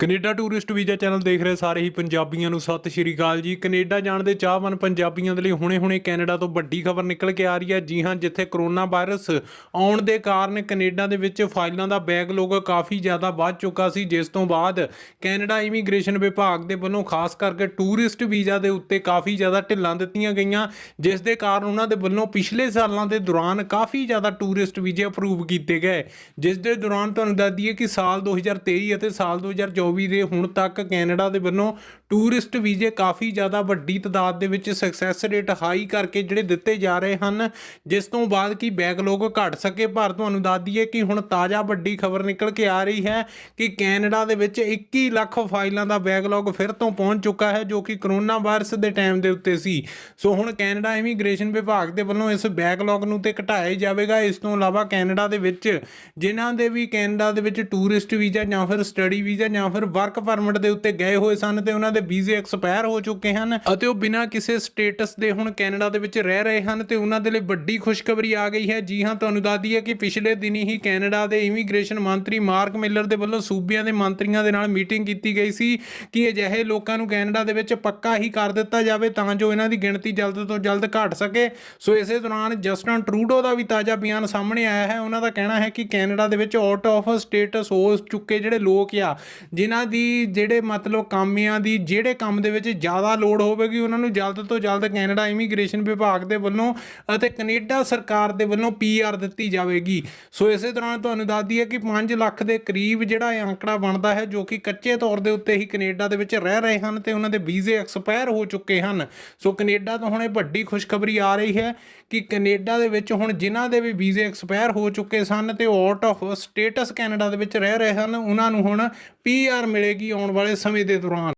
Canada tourist visa channel ਦੇਖ ਰਹੇ ਸਾਰੇ ਹੀ ਪੰਜਾਬੀਆਂ ਨੂੰ। ਸਤਿ ਸ਼੍ਰੀ ਅਕਾਲ ਜੀ। ਕੈਨੇਡਾ ਜਾਣ ਦੇ ਚਾਹਵਾਨ ਪੰਜਾਬੀਆਂ ਦੇ ਲਈ ਹੁਣੇ-ਹੁਣੇ ਕੈਨੇਡਾ ਤੋਂ ਵੱਡੀ ਖਬਰ ਨਿਕਲ ਕੇ ਆ ਰਹੀ ਹੈ। ਜੀ ਹਾਂ, ਜਿੱਥੇ ਕਰੋਨਾ ਵਾਇਰਸ ਆਉਣ ਦੇ ਕਾਰਨ ਕੈਨੇਡਾ ਦੇ ਵਿੱਚ ਫਾਈਲਾਂ ਦਾ ਬੈਕਲੌਗ ਕਾਫੀ ਜ਼ਿਆਦਾ ਵੱਧ ਚੁੱਕਾ ਸੀ। ਜਿਸ ਤੋਂ ਬਾਅਦ ਕੈਨੇਡਾ ਇਮੀਗ੍ਰੇਸ਼ਨ ਵਿਭਾਗ ਦੇ ਵੱਲੋਂ ਖਾਸ ਕਰਕੇ ਟੂਰਿਸਟ ਵੀਜ਼ਾ ਦੇ ਉੱਤੇ ਕਾਫੀ ਜ਼ਿਆਦਾ ਢਿੱਲਾਂ ਦਿੱਤੀਆਂ ਗਈਆਂ। ਜਿਸ ਦੇ ਕਾਰਨ ਉਹਨਾਂ ਦੇ ਵੱਲੋਂ ਪਿਛਲੇ ਸਾਲਾਂ ਦੇ ਦੌਰਾਨ ਕਾਫੀ ਜ਼ਿਆਦਾ ਟੂਰਿਸਟ ਵੀਜ਼ੇ ਅਪਰੂਵ ਕੀਤੇ ਗਏ। ਜਿਸ ਦੇ ਦੌਰਾਨ ਤੁਹਾਨੂੰ ਦੱਸ ਦਈਏ ਕਿ ਸਾਲ 2023 ਅਤੇ ਸਾਲ 2024 ਦੇ ਹੁਣ ਤੱਕ ਕੈਨੇਡਾ ਦੇ ਵੱਲੋਂ ਟੂਰਿਸਟ ਵੀਜ਼ੇ ਕਾਫੀ ਜ਼ਿਆਦਾ ਵੱਡੀ ਤਦਾਦ ਦੇ ਵਿੱਚ ਸਕਸੈਸ ਰੇਟ ਹਾਈ ਕਰਕੇ ਜਿਹੜੇ ਦਿੱਤੇ ਜਾ ਰਹੇ ਹਨ, ਜਿਸ ਤੋਂ ਬਾਅਦ ਕਿ ਬੈਕਲੌਗ ਘਟ ਸਕੇ। ਪਰ ਤੁਹਾਨੂੰ ਦੱਸ ਦਈਏ ਕਿ ਹੁਣ ਤਾਜ਼ਾ ਵੱਡੀ ਖਬਰ ਨਿਕਲ ਕੇ ਆ ਰਹੀ ਹੈ ਕਿ ਕੈਨੇਡਾ ਦੇ ਵਿੱਚ 21 ਲੱਖ ਫਾਈਲਾਂ ਦਾ ਬੈਕਲੌਗ ਫਿਰ ਤੋਂ ਪਹੁੰਚ ਚੁੱਕਾ ਹੈ, ਜੋ ਕਿ ਕਰੋਨਾ ਵਾਇਰਸ ਦੇ ਟਾਈਮ ਦੇ ਉੱਤੇ ਸੀ। ਸੋ ਹੁਣ ਕੈਨੇਡਾ ਇਮੀਗ੍ਰੇਸ਼ਨ ਵਿਭਾਗ ਦੇ ਵੱਲੋਂ ਇਸ ਬੈਕਲੌਗ ਨੂੰ ਤੇ ਘਟਾਇਆ ਜਾਵੇਗਾ। ਇਸ ਤੋਂ ਇਲਾਵਾ ਕੈਨੇਡਾ ਦੇ ਵਿੱਚ ਜਿਨ੍ਹਾਂ ਦੇ ਵੀ ਕੈਨੇਡਾ ਦੇ ਵਿੱਚ ਟੂਰਿਸਟ ਵੀਜ਼ਾ ਜਾਂ ਫਿਰ ਸਟੱਡੀ ਵੀਜ਼ਾ ਜਾਂ ਫਿਰ ਵਰਕ ਪਰਮਿਟ ਦੇ ਉੱਤੇ ਗਏ ਹੋਏ ਸਨ ਤੇ ਉਹਨਾਂ ਦੇ ਵੀਜ਼ੇ ਐਕਸਪਾਇਰ ਹੋ ਚੁੱਕੇ ਹਨ ਅਤੇ ਉਹ ਬਿਨਾਂ ਕਿਸੇ ਸਟੇਟਸ ਦੇ ਹੁਣ ਕੈਨੇਡਾ ਦੇ ਵਿੱਚ ਰਹਿ ਰਹੇ ਹਨ ਤੇ ਉਹਨਾਂ ਦੇ ਲਈ ਵੱਡੀ ਖੁਸ਼ਖਬਰੀ ਆ ਗਈ ਹੈ। ਜੀ ਹਾਂ, ਤੁਹਾਨੂੰ ਦੱਸ ਦਈਏ ਕਿ ਪਿਛਲੇ ਦਿਨੀ ਹੀ ਕੈਨੇਡਾ ਦੇ ਇਮੀਗ੍ਰੇਸ਼ਨ ਮੰਤਰੀ ਮਾਰਕ ਮਿਲਰ ਦੇ ਵੱਲੋਂ ਸੂਬਿਆਂ ਦੇ ਮੰਤਰੀਆਂ ਦੇ ਨਾਲ ਮੀਟਿੰਗ ਕੀਤੀ ਗਈ ਸੀ ਕਿ ਅਜਿਹੇ ਲੋਕਾਂ ਨੂੰ ਕੈਨੇਡਾ ਦੇ ਵਿੱਚ ਪੱਕਾ ਹੀ ਕਰ ਦਿੱਤਾ ਜਾਵੇ ਤਾਂ ਜੋ ਇਹਨਾਂ ਦੀ ਗਿਣਤੀ ਜਲਦ ਤੋਂ ਜਲਦ ਘਟ ਸਕੇ। ਸੋ ਇਸੇ ਦੌਰਾਨ ਜਸਟਨ ਟਰੂਡੋ ਦਾ ਵੀ ਤਾਜ਼ਾ ਬਿਆਨ ਸਾਹਮਣੇ ਆਇਆ ਹੈ। ਉਹਨਾਂ ਦਾ ਕਹਿਣਾ ਹੈ ਕਿ ਕੈਨੇਡਾ ਦੇ ਵਿੱਚ ਆਊਟ ਆਫ ਸਟੇਟਸ ਹੋ ਚੁੱਕੇ ਜਿਹੜੇ ਲੋਕ ਆ, ਜਿਨ੍ਹਾਂ ਦੀ ਜਿਹੜੇ ਮਤਲਬ ਕਾਮਿਆਂ ਦੀ ਜਿਹੜੇ ਕੰਮ ਦੇ ਵਿੱਚ ਜ਼ਿਆਦਾ ਲੋੜ ਹੋਵੇਗੀ, ਉਹਨਾਂ ਨੂੰ ਜਲਦ ਤੋਂ ਜਲਦ ਕੈਨੇਡਾ ਇਮੀਗ੍ਰੇਸ਼ਨ ਵਿਭਾਗ ਦੇ ਵੱਲੋਂ ਅਤੇ ਕੈਨੇਡਾ ਸਰਕਾਰ ਦੇ ਵੱਲੋਂ ਪੀਆਰ ਦਿੱਤੀ ਜਾਵੇਗੀ। ਸੋ ਇਸੇ ਦੌਰਾਨ ਤੁਹਾਨੂੰ ਦੱਸ ਦਈਏ ਕਿ 5 ਲੱਖ ਦੇ ਕਰੀਬ ਜਿਹੜਾ ਇਹ ਅੰਕੜਾ ਬਣਦਾ ਹੈ, ਜੋ ਕਿ ਕੱਚੇ ਤੌਰ ਦੇ ਉੱਤੇ ਹੀ ਕੈਨੇਡਾ ਦੇ ਵਿੱਚ ਰਹਿ ਰਹੇ ਹਨ ਤੇ ਉਹਨਾਂ ਦੇ ਵੀਜ਼ੇ ਐਕਸਪਾਇਰ ਹੋ ਚੁੱਕੇ ਹਨ। ਸੋ ਕੈਨੇਡਾ ਤੋਂ ਹੁਣ ਇਹ ਵੱਡੀ ਖੁਸ਼ਖਬਰੀ ਆ ਰਹੀ ਹੈ ਕਿ ਕੈਨੇਡਾ ਦੇ ਵਿੱਚ ਹੁਣ ਜਿਨ੍ਹਾਂ ਦੇ ਵੀ ਵੀਜ਼ੇ ਐਕਸਪਾਇਰ ਹੋ ਚੁੱਕੇ ਸਨ ਤੇ ਆਊਟ ਆਫ ਸਟੇਟਸ ਕੈਨੇਡਾ ਦੇ ਵਿੱਚ ਰਹਿ ਰਹੇ ਹਨ, ਉਹਨਾਂ ਨੂੰ ਹੁਣ ਪੀਆਰ ਮਿਲੇਗੀ ਆਉਣ ਵਾਲੇ ਸਮੇਂ ਦੇ ਦੌਰਾਨ।